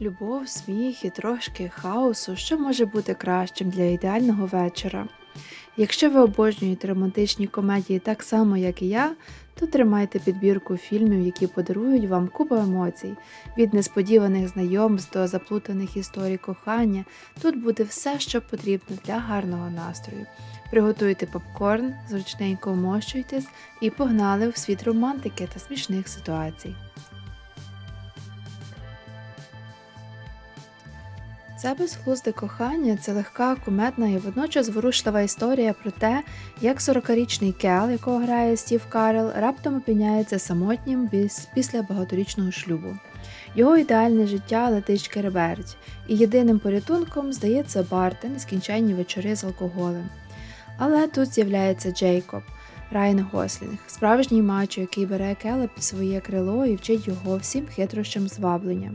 Любов, сміх і трошки хаосу, що може бути кращим для ідеального вечора. Якщо ви обожнюєте романтичні комедії так само, як і я, то тримайте підбірку фільмів, які подарують вам купу емоцій, від несподіваних знайомств до заплутаних історій кохання. Тут буде все, що потрібно для гарного настрою. Приготуйте попкорн, зручненько вмощуйтесь і погнали в світ романтики та смішних ситуацій. Це безглузде кохання це легка, кумедна і водночас зворушлива історія про те, як 40-річний Кел, якого грає Стів Карел, раптом опиняється самотнім після багаторічного шлюбу. Його ідеальне життя летить шкереберть, і єдиним порятунком здається бар нескінченні вечори з алкоголем. Але тут з'являється Джейкоб, Райан Гослінг, справжній мачо, який бере Кела під своє крило і вчить його всім хитрощам зваблення.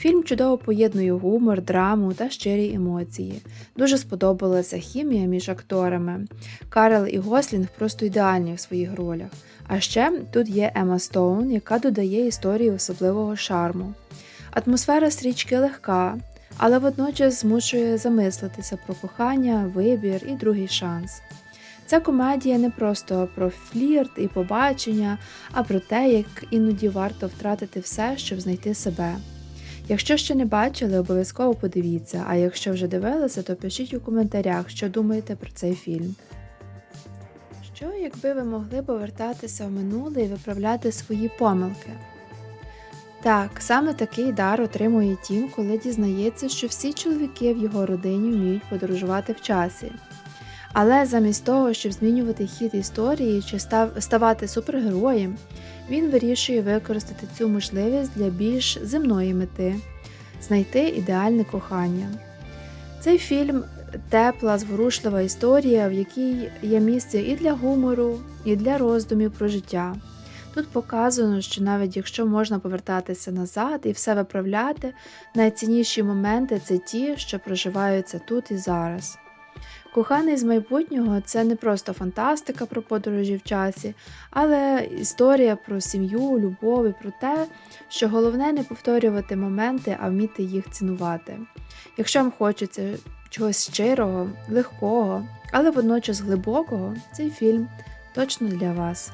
Фільм чудово поєднує гумор, драму та щирі емоції. Дуже сподобалася хімія між акторами. Карел і Гослінг просто ідеальні в своїх ролях. А ще тут є Ема Стоун, яка додає історії особливого шарму. Атмосфера стрічки легка, але водночас змушує замислитися про кохання, вибір і другий шанс. Ця комедія не просто про флірт і побачення, а про те, як іноді варто втратити все, щоб знайти себе. Якщо ще не бачили, обов'язково подивіться, а якщо вже дивилися, то пишіть у коментарях, що думаєте про цей фільм. Що, якби ви могли повертатися в минуле і виправляти свої помилки? Так, саме такий дар отримує Тім, коли дізнається, що всі чоловіки в його родині вміють подорожувати в часі. Але замість того, щоб змінювати хід історії чи став, ставати супергероєм, він вирішує використати цю можливість для більш земної мети знайти ідеальне кохання. Цей фільм тепла, зворушлива історія, в якій є місце і для гумору, і для роздумів про життя. Тут показано, що навіть якщо можна повертатися назад і все виправляти, найцінніші моменти це ті, що проживаються тут і зараз. Коханий з майбутнього це не просто фантастика про подорожі в часі, але історія про сім'ю, любов і про те, що головне не повторювати моменти, а вміти їх цінувати. Якщо вам хочеться чогось щирого, легкого, але водночас глибокого, цей фільм точно для вас.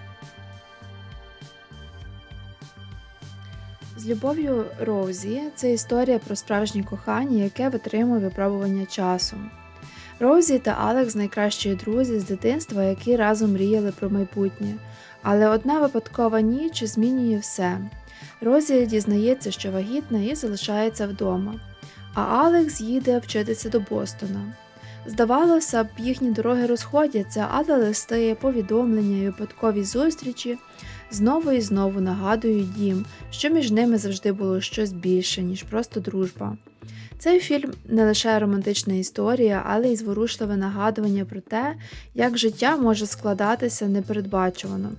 З любов'ю Роузі це історія про справжнє кохання, яке витримує випробування часом. Роузі та Алекс найкращі друзі з дитинства, які разом мріяли про майбутнє. Але одна випадкова ніч змінює все. Розі дізнається, що вагітна і залишається вдома, а Алекс їде вчитися до Бостона. Здавалося б, їхні дороги розходяться, але листи, повідомлення і випадкові зустрічі знову і знову нагадують їм, що між ними завжди було щось більше, ніж просто дружба. Цей фільм не лише романтична історія, але й зворушливе нагадування про те, як життя може складатися непередбачувано.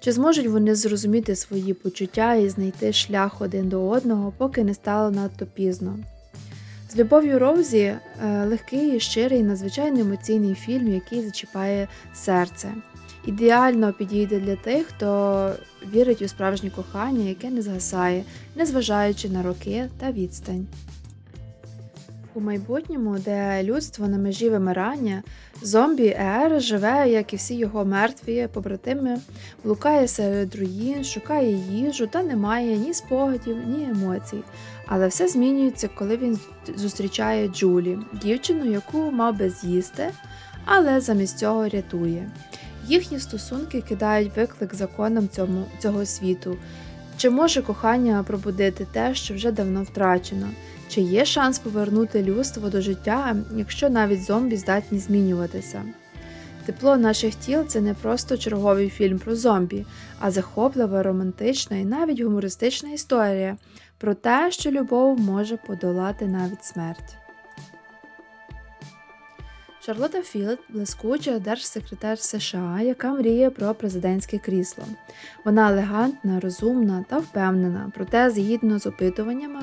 Чи зможуть вони зрозуміти свої почуття і знайти шлях один до одного, поки не стало надто пізно? З любов'ю Роузі е, легкий, щирий, надзвичайно емоційний фільм, який зачіпає серце. Ідеально підійде для тих, хто вірить у справжнє кохання, яке не згасає, незважаючи на роки та відстань. У майбутньому, де людство на межі вимирання, зомбі Ер живе, як і всі його мертві побратими, блукає серед руїн, шукає їжу та не має ні спогадів, ні емоцій. Але все змінюється, коли він зустрічає Джулі, дівчину, яку мав би з'їсти, але замість цього рятує. Їхні стосунки кидають виклик законам цьому, цього світу. Чи може кохання пробудити те, що вже давно втрачено? Чи є шанс повернути людство до життя, якщо навіть зомбі здатні змінюватися? Тепло наших тіл це не просто черговий фільм про зомбі, а захоплива, романтична і навіть гумористична історія про те, що любов може подолати навіть смерть. Шарлота Філд блискуча держсекретар США, яка мріє про президентське крісло. Вона елегантна, розумна та впевнена, проте, згідно з опитуваннями,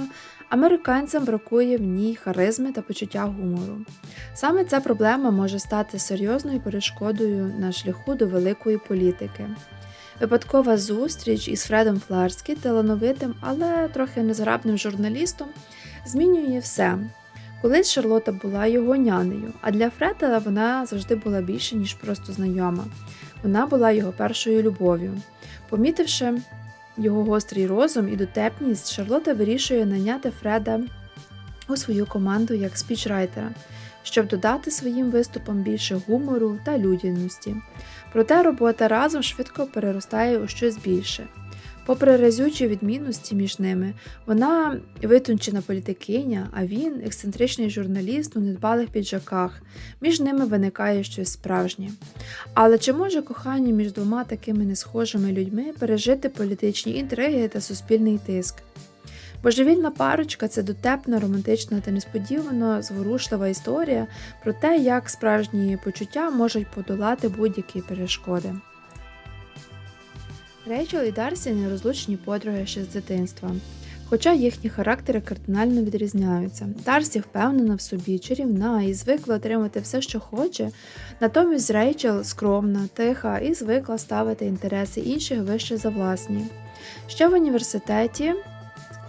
американцям бракує в ній харизми та почуття гумору. Саме ця проблема може стати серйозною перешкодою на шляху до великої політики. Випадкова зустріч із Фредом Фларскі, талановитим, але трохи незграбним журналістом, змінює все. Колись Шарлота була його нянею, а для Фреда вона завжди була більше, ніж просто знайома. Вона була його першою любов'ю. Помітивши його гострий розум і дотепність, Шарлота вирішує найняти Фреда у свою команду як спічрайтера, щоб додати своїм виступам більше гумору та людяності. Проте робота разом швидко переростає у щось більше. Попри разючі відмінності між ними, вона витончена політикиня, а він ексцентричний журналіст у недбалих піджаках. Між ними виникає щось справжнє. Але чи може кохання між двома такими несхожими людьми пережити політичні інтриги та суспільний тиск? Божевільна парочка це дотепна, романтична та несподівано зворушлива історія про те, як справжні почуття можуть подолати будь-які перешкоди. Рейчел і Дарсі нерозлучні подруги ще з дитинства. Хоча їхні характери кардинально відрізняються. Дарсі впевнена в собі, чарівна і звикла отримати все, що хоче, натомість Рейчел скромна, тиха і звикла ставити інтереси інших вище за власні. Ще в університеті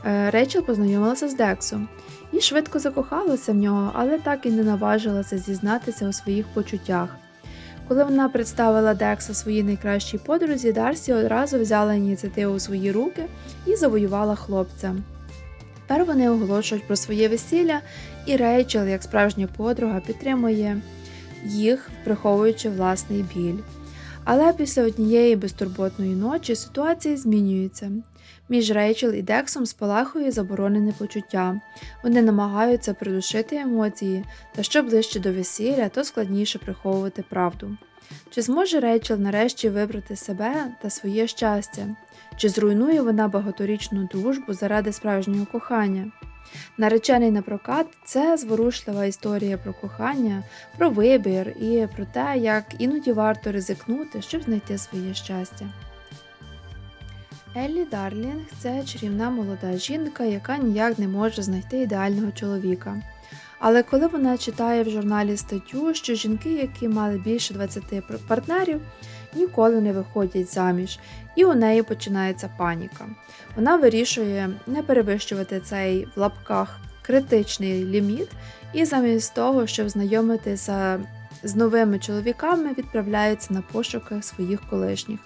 е, Рейчел познайомилася з Дексом і швидко закохалася в нього, але так і не наважилася зізнатися у своїх почуттях. Коли вона представила Декса своїй найкращій подрузі, Дарсі одразу взяла ініціативу у свої руки і завоювала хлопця. Тепер вони оголошують про своє весілля, і Рейчел, як справжня подруга, підтримує їх, приховуючи власний біль. Але після однієї безтурботної ночі ситуація змінюється. Між Рейчел і Дексом спалахує заборонене почуття. Вони намагаються придушити емоції, та що ближче до весілля, то складніше приховувати правду. Чи зможе Рейчел нарешті вибрати себе та своє щастя? Чи зруйнує вона багаторічну дружбу заради справжнього кохання? Наречений на прокат це зворушлива історія про кохання, про вибір і про те, як іноді варто ризикнути, щоб знайти своє щастя. Еллі Дарлінг це чарівна молода жінка, яка ніяк не може знайти ідеального чоловіка. Але коли вона читає в журналі статтю, що жінки, які мали більше 20 партнерів, ніколи не виходять заміж, і у неї починається паніка. Вона вирішує не перевищувати цей в лапках критичний ліміт, і замість того, щоб знайомитися з новими чоловіками, відправляється на пошуки своїх колишніх.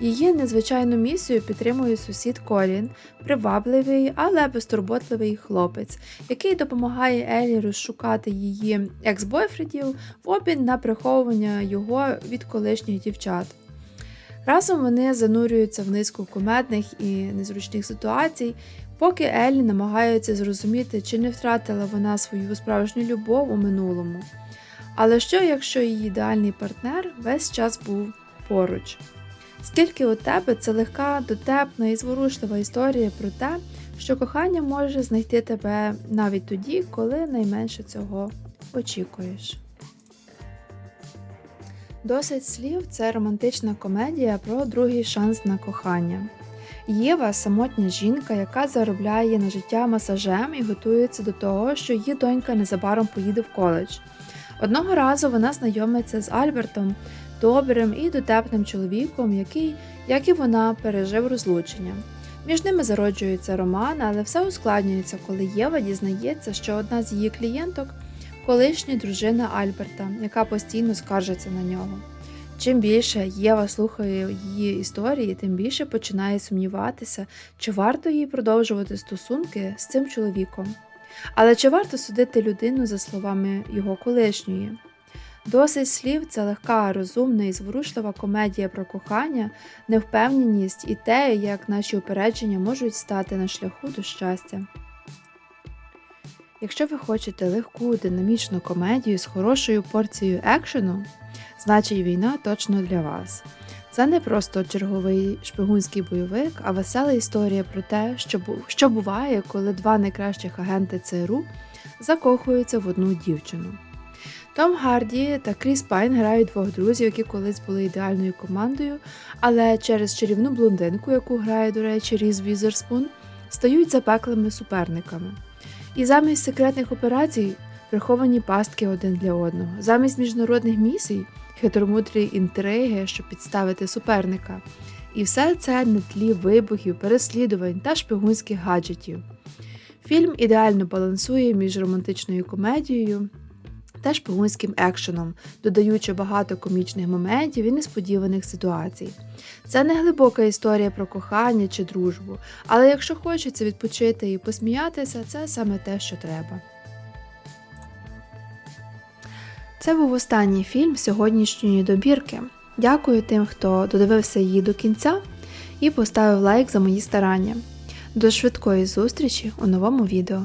Її незвичайну місію підтримує сусід Колін, привабливий, але безтурботливий хлопець, який допомагає Елі розшукати її екс-бойфредів в обмін на приховування його від колишніх дівчат. Разом вони занурюються в низку кумедних і незручних ситуацій, поки Еллі намагається зрозуміти, чи не втратила вона свою справжню любов у минулому. Але що, якщо її ідеальний партнер весь час був поруч? Скільки у тебе це легка, дотепна і зворушлива історія про те, що кохання може знайти тебе навіть тоді, коли найменше цього очікуєш. Досить слів це романтична комедія про другий шанс на кохання. Єва самотня жінка, яка заробляє на життя масажем і готується до того, що її донька незабаром поїде в коледж. Одного разу вона знайомиться з Альбертом, добрим і дотепним чоловіком, який, як і вона, пережив розлучення. Між ними зароджується роман, але все ускладнюється, коли Єва дізнається, що одна з її клієнток колишня дружина Альберта, яка постійно скаржиться на нього. Чим більше Єва слухає її історії, тим більше починає сумніватися, чи варто їй продовжувати стосунки з цим чоловіком. Але чи варто судити людину за словами його колишньої? Досить слів це легка, розумна і зворушлива комедія про кохання, невпевненість і те, як наші упередження можуть стати на шляху до щастя. Якщо ви хочете легку, динамічну комедію з хорошою порцією екшену, значить війна точно для вас. Це не просто черговий шпигунський бойовик, а весела історія про те, що що буває, коли два найкращих агенти ЦРУ закохуються в одну дівчину. Том Гарді та Кріс Пайн грають двох друзів, які колись були ідеальною командою, але через чарівну блондинку, яку грає, до речі, Різ Візерспун, стають запеклими суперниками. І замість секретних операцій приховані пастки один для одного, замість міжнародних місій хитромудрі інтриги, щоб підставити суперника. І все це на тлі вибухів, переслідувань та шпигунських гаджетів. Фільм ідеально балансує між романтичною комедією та шпигунським екшеном, додаючи багато комічних моментів і несподіваних ситуацій. Це не глибока історія про кохання чи дружбу, але якщо хочеться відпочити і посміятися, це саме те, що треба. Це був останній фільм сьогоднішньої добірки. Дякую тим, хто додивився її до кінця і поставив лайк за мої старання. До швидкої зустрічі у новому відео.